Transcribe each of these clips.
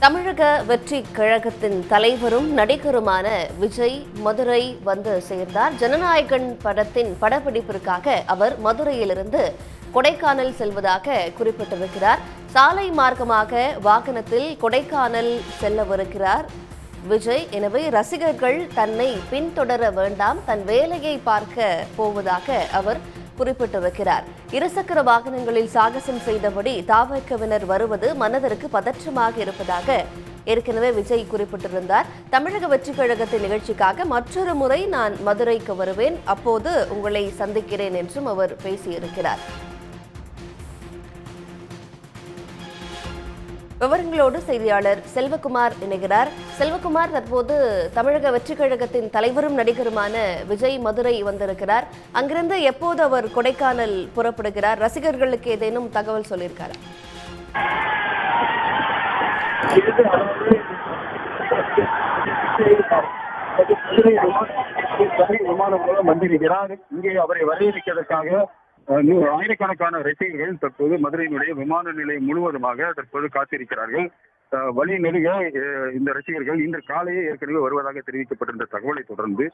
தமிழக வெற்றி கழகத்தின் தலைவரும் நடிகருமான விஜய் மதுரை வந்து சேர்ந்தார். ஜனநாயகன் படத்தின் படப்பிடிப்பிற்காக அவர் மதுரையிலிருந்து கொடைக்கானல் செல்வதாக குறிப்பிட்டிருக்கிறார். சாலை மார்க்கமாக வாகனத்தில் கொடைக்கானல் செல்லவிருக்கிறார் விஜய். எனவே ரசிகர்கள் தன்னை பின்தொடர வேண்டாம் தன் வேலையை பார்க்க போவதாக அவர் குறிப்பிட்டிருக்கிறார். இருசக்கர வாகனங்களில் சாகசம் செய்தபடி தாவக்கவினர் வருவது மனதிற்கு பதற்றமாக இருப்பதாக ஏற்கனவே விஜய் குறிப்பிட்டிருந்தார். தமிழக வெற்றிக் கழகத்தின் நிகழ்ச்சிக்காக மற்றொரு முறை நான் மதுரைக்கு வருவேன். அப்போது உங்களை சந்திக்கிறேன் என்றும் அவர் பேசியிருக்கிறார். விவரங்களோடு செய்தியாளர் செல்வகுமார் இணைகிறார். செல்வகுமார் தற்போது தமிழக வெற்றிக் கழகத்தின் தலைவரும் நடிகருமான விஜய் மதுரை வந்திருக்கிறார். அங்கிருந்து எப்போது அவர் கொடைக்கானல் புறப்படுகிறார்? ரசிகர்களுக்கு ஏதேனும் தகவல் சொல்லியிருக்காரா? விமானம் மூலம் வந்திருக்கிறார். இங்கே அவரை வரவேற்கிறதுக்காக ஆயிரக்கணக்கான ரசிகர்கள் தற்போது மதுரையினுடைய விமான நிலையம் முழுவதுமாக தற்போது காத்திருக்கிறார்கள். வழி நெடுக இந்த ரசிகர்கள் இன்று காலையே ஏற்கனவே வருவதாக தெரிவிக்கப்பட்டிருந்த தகவலை தொடர்ந்து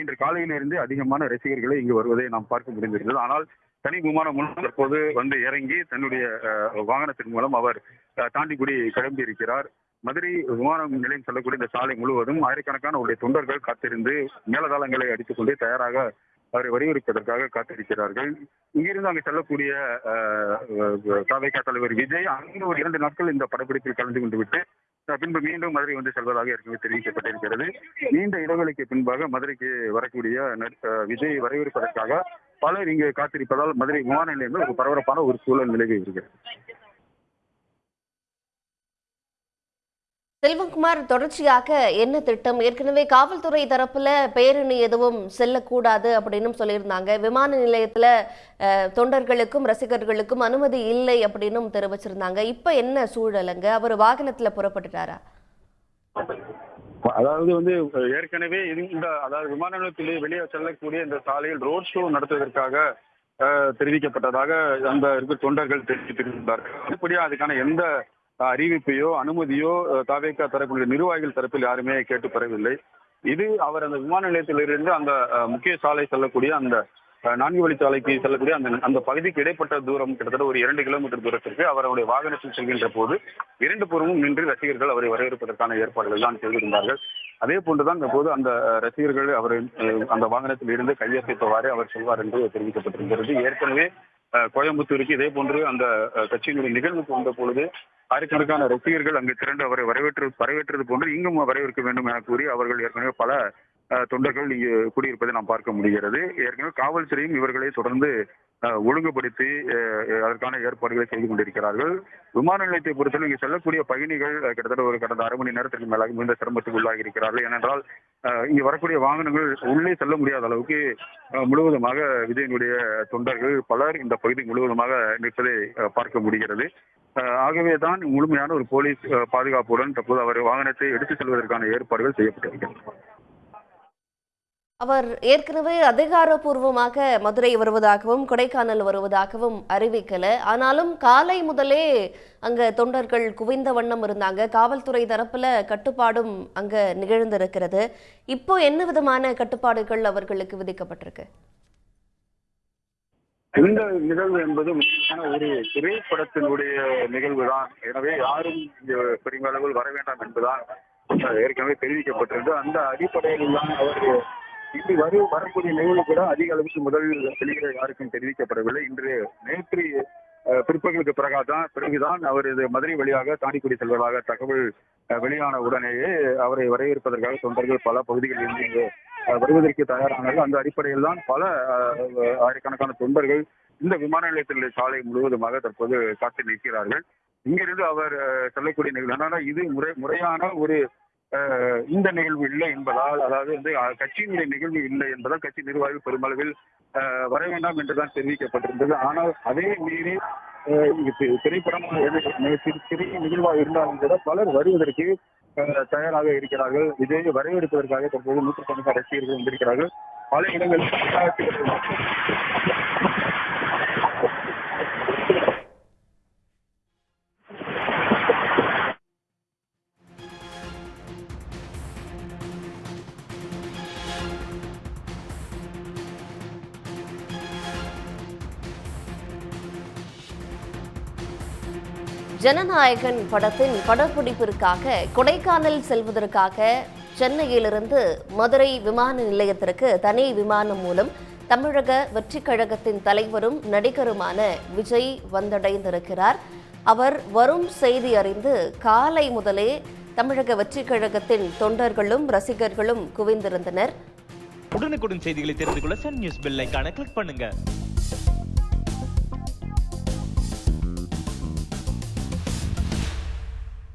இன்று காலையிலிருந்து அதிகமான ரசிகர்களை இங்கு வருவதை நாம் பார்க்க முடிந்திருந்தது. ஆனால் தனி விமானம் மூலம் தற்போது வந்து இறங்கி தன்னுடைய வாகனத்தின் மூலம் அவர் தாண்டிக்குடி கிளம்பி இருக்கிறார் மதுரை விமான நிலையம் செல்லக்கூடிய இந்த சாலை முழுவதும் ஆயிரக்கணக்கான அவருடைய தொண்டர்கள் காத்திருந்து மேலதாளங்களை அடித்துக்கொண்டு தயாராக அவரை வரையறுப்பதற்காக காத்திருக்கிறார்கள். இங்கிருந்து அங்கு செல்லக்கூடிய தவைக தலைவர் விஜய் அங்கு ஒரு இரண்டு நாட்கள் இந்த படப்பிடிப்பில் கலந்து கொண்டு விட்டு பின்பு மீண்டும் மதுரை வந்து செல்வதாக ஏற்கனவே தெரிவிக்கப்பட்டிருக்கிறது. நீண்ட இடைவெளிக்கு பின்பாக மதுரைக்கு வரக்கூடிய விஜய் வரவேற்பதற்காக பலர் இங்கு காத்திருப்பதால் மதுரை விமான நிலையங்கள் ஒரு பரபரப்பான ஒரு சூழல் நிலவி இருக்கிறது. செல்வகுமார் தொடர்ச்சியாக என்ன திட்டம்? ஏற்கனவே காவல்துறை தரப்புல பேரணி எதுவும் செல்லக்கூடாது அப்படின்னு சொல்லியிருந்தாங்க. விமான நிலையத்துல தொண்டர்களுக்கும் ரசிகர்களுக்கும் அனுமதி இல்லை அப்படின்னும் தெரிவிச்சிருந்தாங்க. இப்ப என்ன சூழலுங்க? அவர் வாகனத்துல புறப்பட்டுட்டாரா? அதாவது வந்து ஏற்கனவே இந்த அதாவது விமான நிலையத்திலே வெளியே செல்லக்கூடிய இந்த சாலையில் ரோட் ஷோ நடத்துவதற்காக தெரிவிக்கப்பட்டதாக அந்த தொண்டர்கள் தெரிவித்திருந்தார்கள். அதுக்கான எந்த அறிவிப்பையோ அனுமதியோ அஹ், தாவேக்கா தரப்புடைய நிர்வாகிகள் தரப்பில் யாருமே கேட்டு பெறவில்லை. இது அவர் அந்த விமான நிலையத்திலிருந்து அந்த முக்கிய சாலை செல்லக்கூடிய அந்த நான்கு வழிச்சாலைக்கு செல்லக்கூடிய அந்த அந்த பகுதிக்கு இடைப்பட்ட தூரம் கிட்டத்தட்ட ஒரு இரண்டு கிலோமீட்டர் தூரத்திற்கு அவருடைய வாகனத்தில் செல்கின்ற போது இரண்டு புறமும் நின்று ரசிகர்கள் அவரை வரவேற்பதற்கான ஏற்பாடுகள் தான் செய்திருந்தார்கள். அதே போன்றுதான் போது அந்த ரசிகர்கள் அவர் அந்த வாகனத்தில் இருந்து கையசைத்தவாறு அவர் செல்வார் என்று தெரிவிக்கப்பட்டிருக்கிறது. ஏற்கனவே கோயம்புத்தூருக்கு இதே போன்று அந்த கட்சியினுடைய நிகழ்வுக்கு வந்த பொழுது ஆயிரக்கணக்கான ரசிகர்கள் அங்கு திரண்டு அவரை வரவேற்று வரவேற்றது போன்று இங்கும் வரவேற்க வேண்டும் என கூறி அவர்கள் ஏற்கனவே பல தொண்டர்கள் இங்கு குடியிருப்பதை நாம் பார்க்க முடிகிறது. ஏற்கனவே காவல்துறையும் இவர்களை தொடர்ந்து ஒழுங்குபடுத்தி அதற்கான ஏற்பாடுகளை செய்து கொண்டிருக்கிறார்கள். விமான நிலையத்தை பொறுத்தவரை இங்கு செல்லக்கூடிய பயணிகள் கிட்டத்தட்ட ஒரு கடந்த அரை மணி நேரத்திற்கு மேலாக மிகுந்த சிரமத்துக்கு உள்ளாகி இருக்கிறார்கள். ஏனென்றால் இங்கு வரக்கூடிய வாகனங்கள் உள்ளே செல்ல முடியாத அளவுக்கு முழுவதுமாக விஜயனுடைய தொண்டர்கள் பலர் இந்த பகுதி முழுவதுமாக நிற்பதை பார்க்க முடிகிறது. ஆகவே தான் முழுமையான ஒரு போலீஸ் பாதுகாப்புடன் தற்போது அவர் வாகனத்தை எடுத்து செல்வதற்கான ஏற்பாடுகள் செய்யப்பட்டிருக்கிறது அவர் ஏற்கனவே அதிகாரப்பூர்வமாக மதுரை வருவதாகவும் கொடைக்கானல் வருவதாகவும் அறிவிக்கல. ஆனாலும் காலை முதலே அங்க தொண்டர்கள் குவிந்த வண்ணம் இருந்தாங்க. காவல்துறை தரப்புல கட்டுப்பாடும் அங்க நிகழ்ந்திருக்கிறது. இப்போ என்ன விதமான கட்டுப்பாடுகள் அவர்களுக்கு விதிக்கப்பட்டிருக்கு? இந்த நிகழ்வு என்பதும் ஒரு திரைப்படத்தினுடைய நிகழ்வு தான் எனவே யாரும் பெரிய அளவில் வர வேண்டாம் என்பதுதான் ஏற்கனவே தெரிவிக்கப்பட்டிருந்தது. அந்த அடிப்படையில் தான் அவர் இன்று வரு வரக்கூடிய நிகழ்வு கூட அதிக அளவுக்கு முதல் வெளியே யாருக்கும் தெரிவிக்கப்படவில்லை. இன்று நேற்று பிற்பகலுக்கு பிறகாதான் பிறகுதான் அவர் இது மதுரை வழியாக தாண்டிக்குடி செல்வதாக தகவல் வெளியான உடனேயே அவரை வரவேற்பதற்காக தொண்டர்கள் பல பகுதிகளில் இருந்து இங்கு வருவதற்கு தயாரானார்கள். அந்த அடிப்படையில் தான் பல ஆயிரக்கணக்கான தொண்டர்கள் இந்த விமான நிலையத்தில் சாலை முழுவதுமாக தற்போது காத்து நிற்கிறார்கள். இங்கிருந்து அவர் செல்லக்கூடிய நிகழ்வு ஆனால் இது முறை முறையான ஒரு இந்த நிகழ்வு இல்லை என்பதால் அதாவது வந்து கட்சியினுடைய நிகழ்வு இல்லை என்பதால் கட்சி நிர்வாகிகள் பெருமளவில் வர வேண்டாம் என்றுதான் தெரிவிக்கப்பட்டிருந்தது. ஆனால் அதே மீறி திரைப்படம் சிறிய நிகழ்வாக இருந்தாலும் கூட பலர் வருவதற்கு தயாராக இருக்கிறார்கள். இதை வரவேற்பதற்காக தற்போது நூற்றுக்கணக்கான ரசிகர்கள் வந்திருக்கிறார்கள். பல இடங்களில் ஜனநாயகன் படத்தின் படப்பிடிப்பிற்காக கொடைக்கானல் செல்வதற்காக சென்னையிலிருந்து மதுரை விமான நிலையத்திற்கு தனி விமானம் மூலம் தமிழக வெற்றிக் கழகத்தின் தலைவரும் நடிகருமான விஜய் வந்தடைந்திருக்கிறார். அவர் வரும் செய்தி அறிந்து காலை முதலே தமிழக வெற்றிக் கழகத்தின் தொண்டர்களும் ரசிகர்களும் குவிந்திருந்தனர். உடனுக்குடன் செய்திகளை தெரிந்து கொள்ள சன் நியூஸ் பெல் கிளிக் பண்ணுங்க.